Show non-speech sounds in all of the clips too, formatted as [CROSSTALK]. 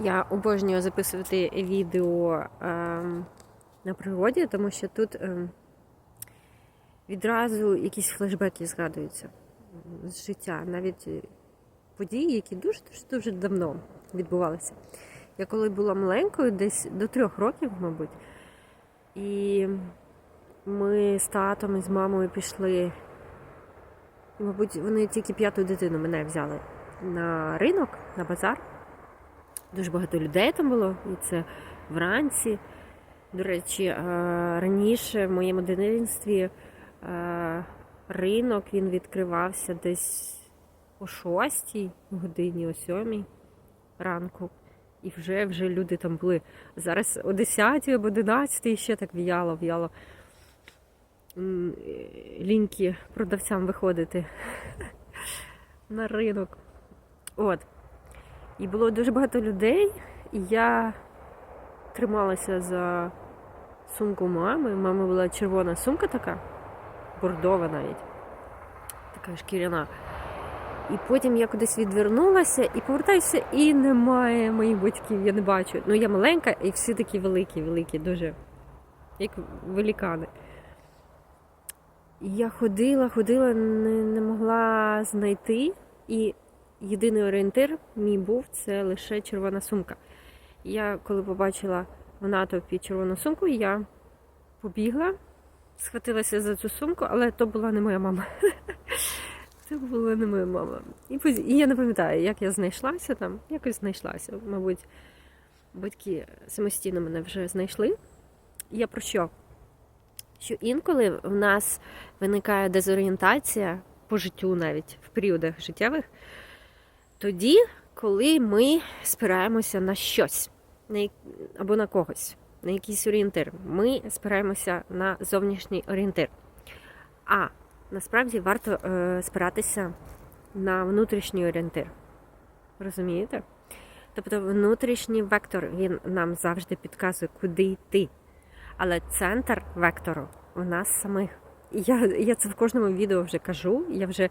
Я обожнюю записувати відео ем, на природі, тому що тут ем, відразу якісь флешбеки згадуються з життя, навіть е, події, які дуже дуже дуже давно відбувалися. Я коли була маленькою, десь до трьох років, мабуть, і ми з татом і з мамою пішли. Мабуть, вони тільки п'яту дитину мене взяли на ринок, на базар. Дуже багато людей там було, і це вранці. До речі, е, раніше в моєму дитинстві е, ринок він відкривався десь о 6 годині, о 7 ранку. І вже вже люди там були. Зараз о 10 або 11 і ще так в'яло, в'яло. Ліньки продавцям виходити [LAUGHS] на ринок. От. І було дуже багато людей, і я трималася за сумку мами. У мами була червона сумка така, бордова навіть, така шкіряна. І потім я кудись відвернулася і повертаюся, і немає моїх батьків, я не бачу. Ну, я маленька, і всі такі великі, великі, дуже, як великани. І я ходила, ходила, не, не могла знайти. І єдиний орієнтир мій був це лише червона сумка. Я коли побачила в натовпі червону сумку, я побігла, схватилася за цю сумку, але то була не моя мама. [LAUGHS] Це була не моя мама. І, і я не пам'ятаю, як я знайшлася там. Якось знайшлася. Мабуть, батьки самостійно мене вже знайшли. Я про що? Що інколи в нас виникає дезорієнтація по життю навіть в періодах життєвих, тоді, коли ми спираємося на щось або на когось, на якийсь орієнтир. Ми спираємося на зовнішній орієнтир. А насправді варто е, спиратися на внутрішній орієнтир. Розумієте? Тобто внутрішній вектор він нам завжди підказує, куди йти. Але центр вектору у нас самих. І я, я це в кожному відео вже кажу, я вже,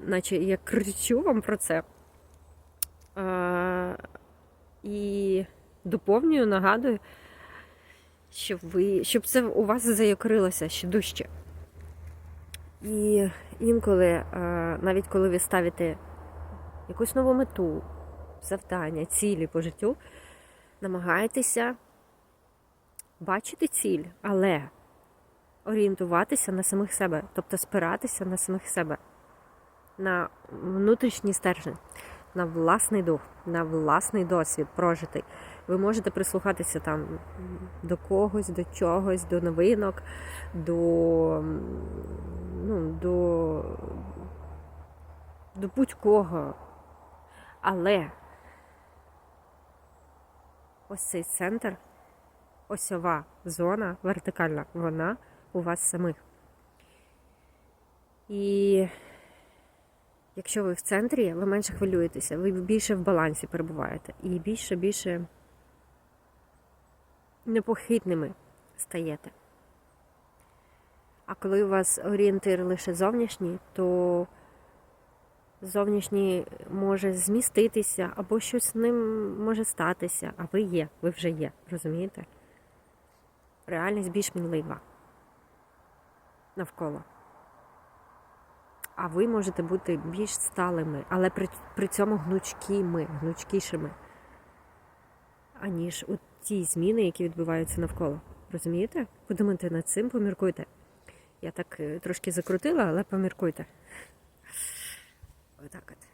наче я кричу вам про це. І доповнюю, нагадую, щоб ви, щоб це у вас заякорилося ще дужче. І інколи, навіть коли ви ставите якусь нову мету, завдання, цілі по життю, намагайтеся бачити ціль, але орієнтуватися на самих себе, тобто спиратися на самих себе, на внутрішній стержень, на власний дух, на власний досвід прожитий. Ви можете прислухатися там до когось, до чогось, до новинок, до, ну, до, до будь-кого. Але ось цей центр, осьова зона вертикальна, вона у вас самих. І якщо ви в центрі, ви менше хвилюєтеся, ви більше в балансі перебуваєте і більше більше непохитними стаєте. А коли у вас орієнтир лише зовнішній, то зовнішній може зміститися, або щось з ним може статися, а ви є, ви вже є, розумієте? Реальність більш мінлива навколо. А ви можете бути більш сталими, але при, при цьому гнучкими, гнучкішими, аніж у ті зміни, які відбуваються навколо. Розумієте? Подумайте над цим, поміркуйте. Я так е, трошки закрутила, але поміркуйте. Отак от.